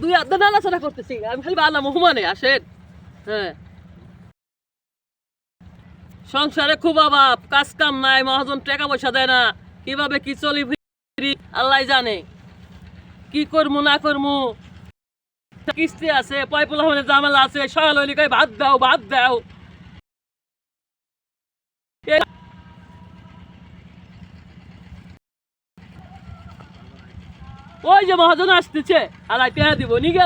দুই আধা আলোচনা করতেছি। আমি খালি আল্লাহ মহুমানে, আসেন। হ্যাঁ। সংসারে খুব অভাব, কাজ কাম নাই, মহাজন টাকা পয়সা দেয় না। কীভাবে কি চলি আল্লাহ জানে। কি করব না করব কিস্তি আছে, পয়পুলা জামেলা আছে হইলে ভাত দাও ভাত দাও এ- ওই যে মহাজন আসতেছে আর টেহা দিব নিগে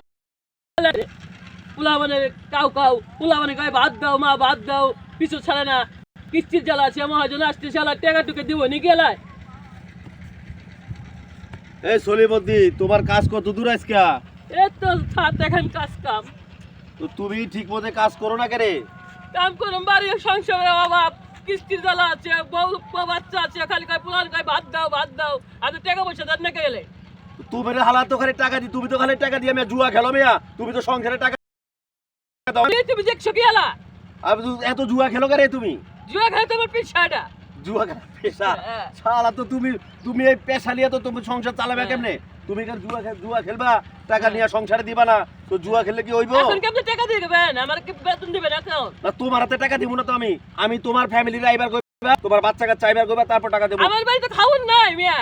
পুলা মানে কাউ কাউ পুলা মানে কয় ভাত দাও মা ভাত দাও পিছু ছাড়ে না কিস্তির জ্বালা আছে মহাজন আসতেছে আলা টেকা টুকে দিব নি গেলায় এই সলিমদ্দি তোমার কাজ কত দূর আজকে? এ তো থাক দেখেন কাজ কাম। তো তুমি ঠিক মতো কাজ করো না কেরে কাম করুন বাড়ি সংসারের অভাব কিস্তির জ্বালা আছে বউ বাচ্চা আছে খালি কয় পুলান কয় ভাত দাও ভাত দাও আর টাকা পয়সা দেন না গেলে তুমি হালা তো খালি টাকা দি তুমি তো খালি টাকা দিয়ে আমি জুয়া খেলো মিয়া। তুমি তো সংসারে টাকা দাও। তুমি দেখছ কি আলা এত জুয়া খেলো কেরে তুমি? জুয়া খেলে তোমার পিছাটা জুয়া খেলা পেশা? হ্যাঁ। শালা তো তুমি তুমি এই পেশা নিয়ে তো তুমি সংসার চালাবে হ্যাঁ। কেমনে? তুমি কেন জুয়া খেলবা? টাকা নিয়ে সংসারে দিবা না। তো জুয়া খেললে কি হইব? এখন কি টাকা দিয়ে দেবেন আমার কি বেতন দিবেন এখন? না তোমার হাতে টাকা দিব না তো আমি। আমি তোমার ফ্যামিলির আইবার কইবা তোমার বাচ্চা কাচ্চা আইবার কইবা তারপর টাকা দেবো। আমার বাড়িতে খাওয়ান নাই মিয়া।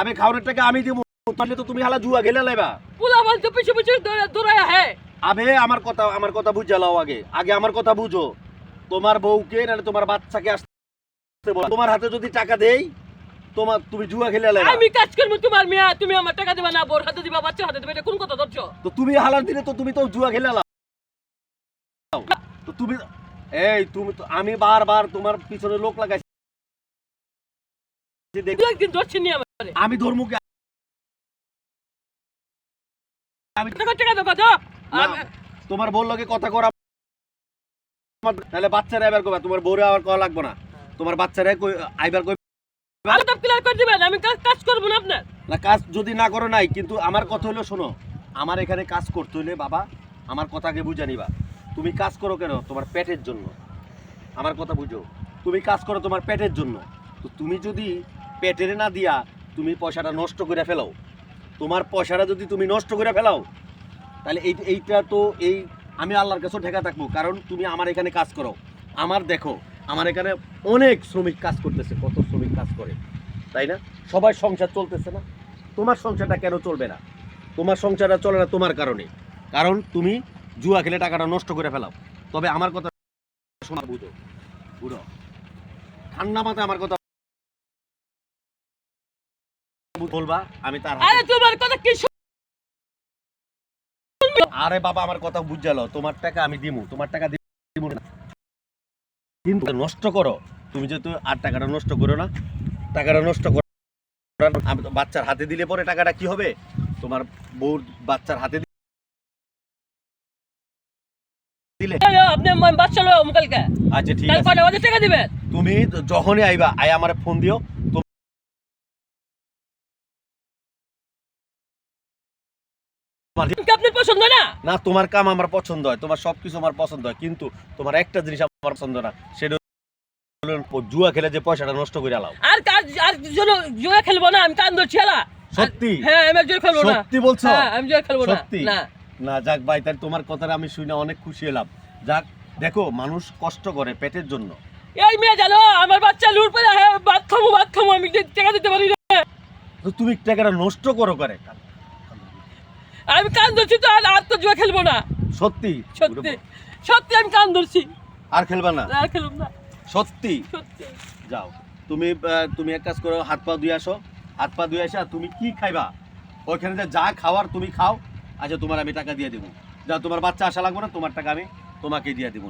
আমি খাওয়ানোর টাকা আমি দিব। তো তুমি হালা জুয়া খেলে লাইবা। পুলা পিছু পিছু দৌড়ে দৌড়ায় হে আবে আমার কথা আমার কথা বুঝে লাও আগে। আগে আমার কথা বুঝো। তোমার বউকে নাহলে তোমার বাচ্চাকে আসতে বলো তোমার হাতে যদি টাকা দেই তোমার তুমি জুয়া খেলে লাইবা। আমি কাজ করব তোমার মিয়া। তুমি আমার টাকা দিবা না বোর হাতে দিবা বাচ্চার হাতে দিবা এটা কোন কথা ধরছো? তো তুমি হালার দিলে তো তুমি তো জুয়া খেলে লাও। তো তুমি এই তুমি তো আমি বারবার তোমার পিছনে লোক লাগাইছি। আমি ধর্মকে আমি তোমার লগে কথা করা আমার তাহলে বাচ্চারা কইবা তোমার বউরে আবার লাগবে না। তোমার বাচ্চারা আইবার কই আলাদা ক্লিয়ার করে দিবেন আমি কাজ কাজ করব না আপনার। না কাজ যদি না করো নাই কিন্তু আমার কথা হলো শোনো আমার এখানে কাজ করতে হলে বাবা আমার কথাকে বুঝে নিবা। তুমি কাজ করো কেন? তোমার পেটের জন্য। আমার কথা বুঝো। তুমি কাজ করো তোমার পেটের জন্য। তো তুমি যদি পেটের না দিয়া তুমি পয়সাটা নষ্ট করে ফেলাও তোমার পয়সাটা যদি তুমি নষ্ট করে ফেলাও, তাহলে এই এইটা তো এই আমি আল্লাহর কাছেও ঠেকা থাকব, কারণ তুমি আমার এখানে কাজ করো। আমার দেখো, আমার এখানে অনেক শ্রমিক কাজ করতেছে, কত শ্রমিক কাজ করে, তাই না? সবাই সংসার চলতেছে না। তোমার সংসারটা কেন চলবে না? তোমার সংসারটা চলে না তোমার কারণে। কারণ তুমি জুয়া খেলে টাকাটা নষ্ট করে ফেলাও। তবে আমার কথা শোনা, বুঝো। বুঝো ঠান্ডা মাথায় আমার কথা বলবা? আমি তার হাতে- আরে তোমার কথা কি আরে বাবা আমার কথা বুঝালো। তোমার টাকা আমি দিমু। তোমার টাকা দিমু না। কিন্তু নষ্ট করো। তুমি যেহেতু আর টাকাটা নষ্ট করো না টাকাটা নষ্ট করো আমি তো বাচ্চার হাতে দিলে পরে টাকাটা কি হবে? তোমার বউর বাচ্চার হাতে দি- দিলে। এই, আপনি আমার বাচ্চা লো কালকে আচ্ছা ঠিক আছে। টাকা দিবেন। তুমি যখনই আইবা আয় আমার ফোন দিও। আপনার পছন্দ না? না তোমার কাম আমার পছন্দ হয় তোমার সবকিছু আমার পছন্দ হয় কিন্তু তোমার একটা জিনিস আমার পছন্দ না সেটা জুয়া খেলে যে পয়সাটা নষ্ট করে আলাও আর কাজ আর জন জুয়া খেলব না আমি কান ধরছি এলা সত্যি? হ্যাঁ আমি জুয়া খেলব না। সত্যি বলছো? হ্যাঁ আমি জুয়া খেলব না। সত্যি? না। না যাক ভাই তাই তোমার কথাটা আমি শুনে অনেক খুশি হলাম। যাক দেখো মানুষ কষ্ট করে পেটের জন্য। এই মেয়ে জানো আমার বাচ্চা লুট পেলে হ্যাঁ আমি টাকা দিতে পারি না। তুমি টাকাটা নষ্ট করো করে আমি কান ধরছি তো আর আর তো জুয়া খেলব না। সত্যি? সত্যি। সত্যি আমি কান ধরছি। আর খেলবা না? আর খেলব না। সত্যি? সত্যি। যাও। তুমি তুমি এক কাজ করো হাত পা ধুয়ে আসো। হাত পা ধুয়ে আসা তুমি কি খাইবা? ওইখানে যে যা খাওয়ার তুমি খাও। আচ্ছা তোমার আমি টাকা দিয়ে দেবো। যা তোমার বাচ্চা আসা লাগবে না তোমার টাকা আমি তোমাকে দিয়ে দেবো